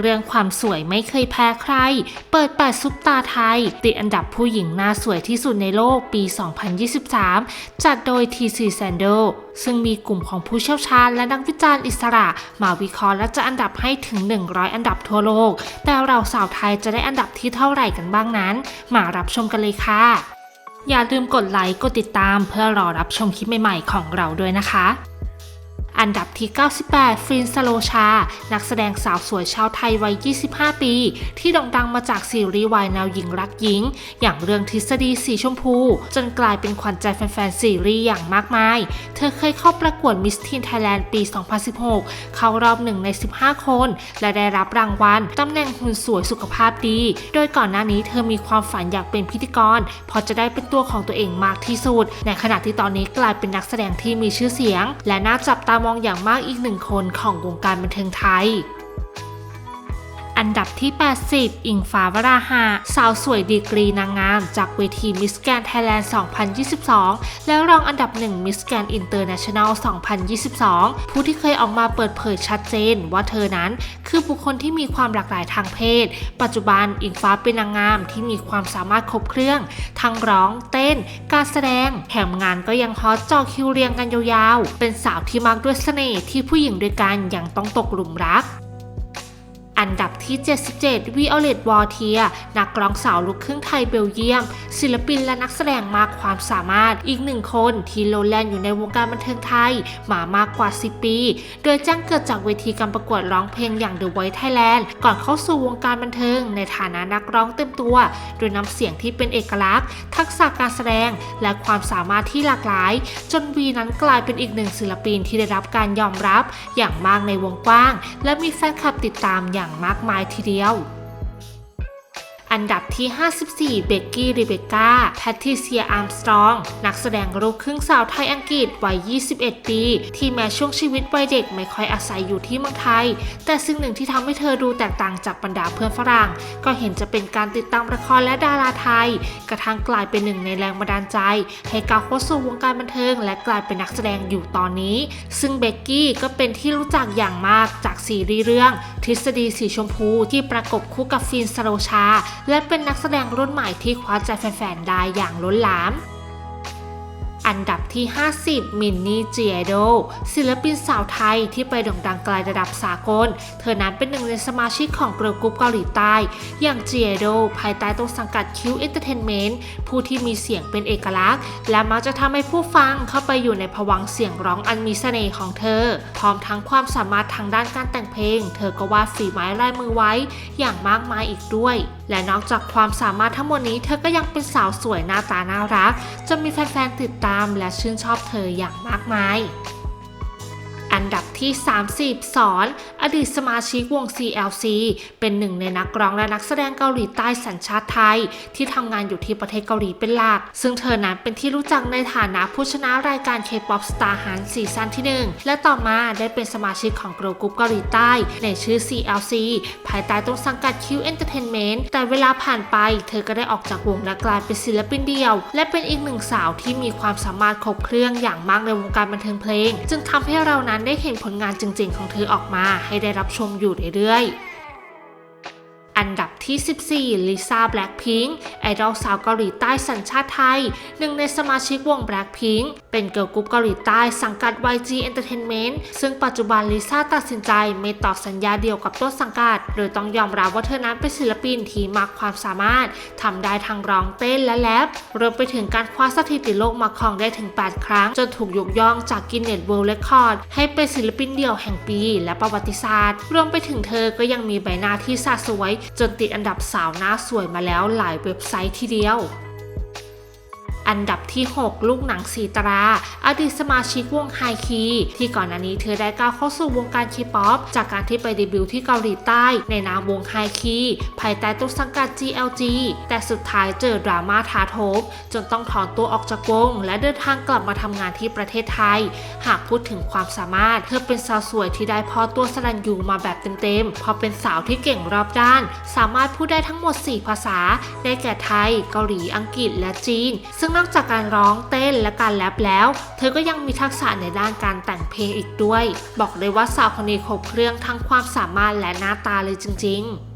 เรื่องความสวยไม่เคยแพ้ใคร เปิดปัดซุปตาไทย ติดอันดับผู้หญิงหน้าสวยที่สุดในโลกปี 2023 จัดโดย TC s a n d o ซึ่งมีกลุ่มของผู้เชี่ยวชาญและนักวิจารณ์อิสระ มาวิเคราะห์และจะอันดับให้ถึง 100 อันดับทั่วโลก แต่เราสาวไทยจะได้อันดับที่เท่าไหร่กันบ้างนั้น มารับชมกันเลยค่ะ อย่าลืมกดไลค์ กดติดตามเพื่อรอรับชมคลิปใหม่ๆของเราด้วยนะคะ อันดับที่ 98ฟรินสโลชา นักแสดงสาวสวยชาวไทยวัย 25 ปี ที่โด่งดังมาจากซีรีส์วายแนวหญิงรักหญิง อย่างเรื่องทฤษฎีสีชมพู จนกลายเป็นขวัญใจแฟนๆซีรีส์อย่างมากมาย เธอเคยเข้าประกวดมิสทีนไทยแลนด์ปี 2016 เข้ารอบหนึ่งใน 15 คน และได้รับรางวัลตำแหน่งหุ่นสวยสุขภาพดี โดยก่อนหน้านี้เธอมีความฝันอยากเป็นพิธีกรเพราะจะได้เป็นตัวของตัวเองมากที่สุด ในขณะที่ตอนนี้กลายเป็นนักแสดงที่มีชื่อเสียง และน่าจับตามมองอย่างมากอีกหนึ่งคนของวงการบันเทิงไทย อันดับที่ 80 อิงฟ้าวราหะสาวสวยดีกรีนางงาม จากเวทีมิสแกนไทยแลนด์2022 และรองอันดับหนึ่งมิสแกนอินเตอร์เนชั่นแนล2022 ผู้ที่เคยออกมาเปิดเผยชัดเจนว่าเธอนั้นคือบุคคลที่มีความหลากหลายทางเพศ ปัจจุบันอิงฟ้าเป็นนางงามที่มีความสามารถครบเครื่อง ทั้งร้อง เต้น การแสดง แถมงานก็ยังฮอตจอคิวเรียงกันยาวๆ เป็นสาวที่มักด้วยเสน่ห์ที่ผู้หญิงด้วยกันยังต้องตกหลุมรัก อันดับที่ 77 วิโอเลตวอร์เทีย นักร้องสาวลูกครึ่งไทยเบลเยียม ศิลปินและนักแสดงมากความสามารถอีกหนึ่งคนที่โลแลนอยู่ในวงการบันเทิงไทย มามากกว่า 10 ปี โดยจ้างเกิดจากเวทีการประกวดร้องเพลงอย่าง The Voice Thailand ก่อนเข้าสู่วงการบันเทิง ในฐานะนักร้องเต็มตัว โดยนำเสียงที่เป็นเอกลักษณ์ ทักษะการแสดง และความสามารถที่หลากหลาย จนวีนั้นกลายเป็นอีกหนึ่งศิลปินที่ได้รับการยอมรับอย่างมากในวงกว้าง และมีแฟนคลับติดตามอย่างอย่างมากมายทีเดียว อันดับที่ 54 เบกกี้ริเบก้าแพทริเซียอาร์มสตรอง นักแสดงลูกครึ่งสาวไทยอังกฤษวัย 21 ปี ที่แม้ช่วงชีวิตวัยเด็กไม่ค่อยอาศัยอยู่ที่เมืองไทย แต่สิ่งหนึ่งที่ทำให้เธอดูแตกต่างจากบรรดาเพื่อนฝรั่ง ก็เห็นจะเป็นการติดตามละครและดาราไทย กระทั่งกลายเป็นหนึ่งในแรงบันดาลใจ ให้ก้าวเข้าสู่วงการบันเทิง และกลายเป็นนักแสดงอยู่ตอนนี้ ซึ่งเบกกี้ก็เป็นที่รู้จักอย่างมากจากซีรีส์เรื่องทฤษฎีสีชมพูที่ประกบคู่กับฟินสโรชา และเป็นนักแสดงรุ่นใหม่ที่คว้าใจแฟนๆได้อย่างล้นหลาม อันดับที่ 50 มินนี่เจียโดศิลปินสาวไทยที่ไปโด่งดังไกลระดับสากล เธอนั้นเป็นหนึ่งในสมาชิกของเกิร์ลกรุ๊ปเกาหลีใต้ อย่างเจียโดภายใต้ต้นสังกัดคิวเอนเตอร์เทนเมนต์ผู้ที่มีเสียงเป็นเอกลักษณ์ และมักจะทำให้ผู้ฟังเข้าไปอยู่ในภวังเสียงร้องอันมีเสน่ห์ของเธอ พร้อมทั้งความสามารถทางด้านการแต่งเพลง เธอก็วาดฝีไม้ลายมือไว้ อย่างมากมายอีกด้วย และนอกจากความสามารถทั้งหมดนี้ เธอก็ยังเป็นสาวสวยหน้าตาน่ารักจนมีแฟนๆติดตามและชื่นชอบเธออย่างมากมาย นดับที่ 30 สอน อดีตสมาชิกวง CLC เป็นหนึ่งในนักร้องและนักแสดงเกาหลีใต้สัญชาติไทย ที่ทำงานอยู่ที่ประเทศเกาหลีเป็นหลัก ซึ่งเธอนั้นเป็นที่รู้จักในฐานะผู้ชนะรายการ K-POP Star Hunt ซีซั่นที่ 1 และต่อมาได้เป็นสมาชิกของกิร์ลกรุ๊ปเกาหลีใต้ ในชื่อ CLC ภายใต้ต้นสังกัด Q Entertainment แต่เวลาผ่านไป เธอก็ได้ออกจากวงและกลายเป็นศิลปินเดี่ยว และเป็นอีกหนึ่งสาวที่มีความสามารถครบเครื่องอย่างมากในวงการบันเทิงเพลง จึงทำให้เรานั้นได้ได้เห็นผลงานจริงๆ ของเธอออกมาให้ได้รับชมอยู่เรื่อยๆ อันดับ ที่ 14 ลิซ่าแบล็คพิงค์ไอดอลสาวเกาหลีใต้สัญชาติไทย หนึ่งในสมาชิกวงแบล็คพิงค์เป็นเกิร์ลกรุ๊ปเกาหลีใต้สังกัด YG Entertainment ซึ่งปัจจุบันลิซ่าตัดสินใจไม่ต่อสัญญาเดียวกับต้นสังกัด โดยต้องยอมรับว่าเธอนั้นเป็นศิลปินที่มากความสามารถทำได้ทั้งร้องเต้นและแรปรวมไปถึงการคว้าสถิติโลกมาครองได้ถึง 8 ครั้ง จนถูกยกย่องจากกินเน็ตเวิลด์เรคคอร์ดให้เป็นศิลปินเดี่ยวแห่งปี และประวัติศาสตร์ รวมไปถึงเธอก็ยังมีใบหน้าที่สะสวย จนติดอันดับสาวหน้าสวยมาแล้วหลายเว็บไซต์ทีเดียว อันดับที่ 6 ลูกหนังสีตรา อดีตสมาชิกวงไฮคีที่ก่อนหน้านี้เธอได้ก้าวเข้าสู่วงการคีป๊อปจากการที่ไปเดบิวต์ที่เกาหลีใต้ ในนามวงไฮคีภายใต้ต้นสังกัด GLG แต่สุดท้ายเจอดราม่าท้าโถมจนต้องถอนตัวออกจากวงและเดินทางกลับมาทำงานที่ประเทศไทย หากพูดถึงความสามารถ เธอเป็นสาวสวยที่ได้พอตัวสลันยูมาแบบเต็มๆ เพราะเป็นสาวที่เก่งรอบด้าน สามารถพูดได้ทั้งหมด 4 ภาษา ได้แก่ไทย เกาหลี อังกฤษ และจีน ซึ่งนอกจากการร้องเต้นและการแรปแล้ว เธอก็ยังมีทักษะในด้านการแต่งเพลงอีกด้วย บอกเลยว่าสาวคนนี้ครบเครื่องทั้งความสามารถและหน้าตาเลยจริง ๆ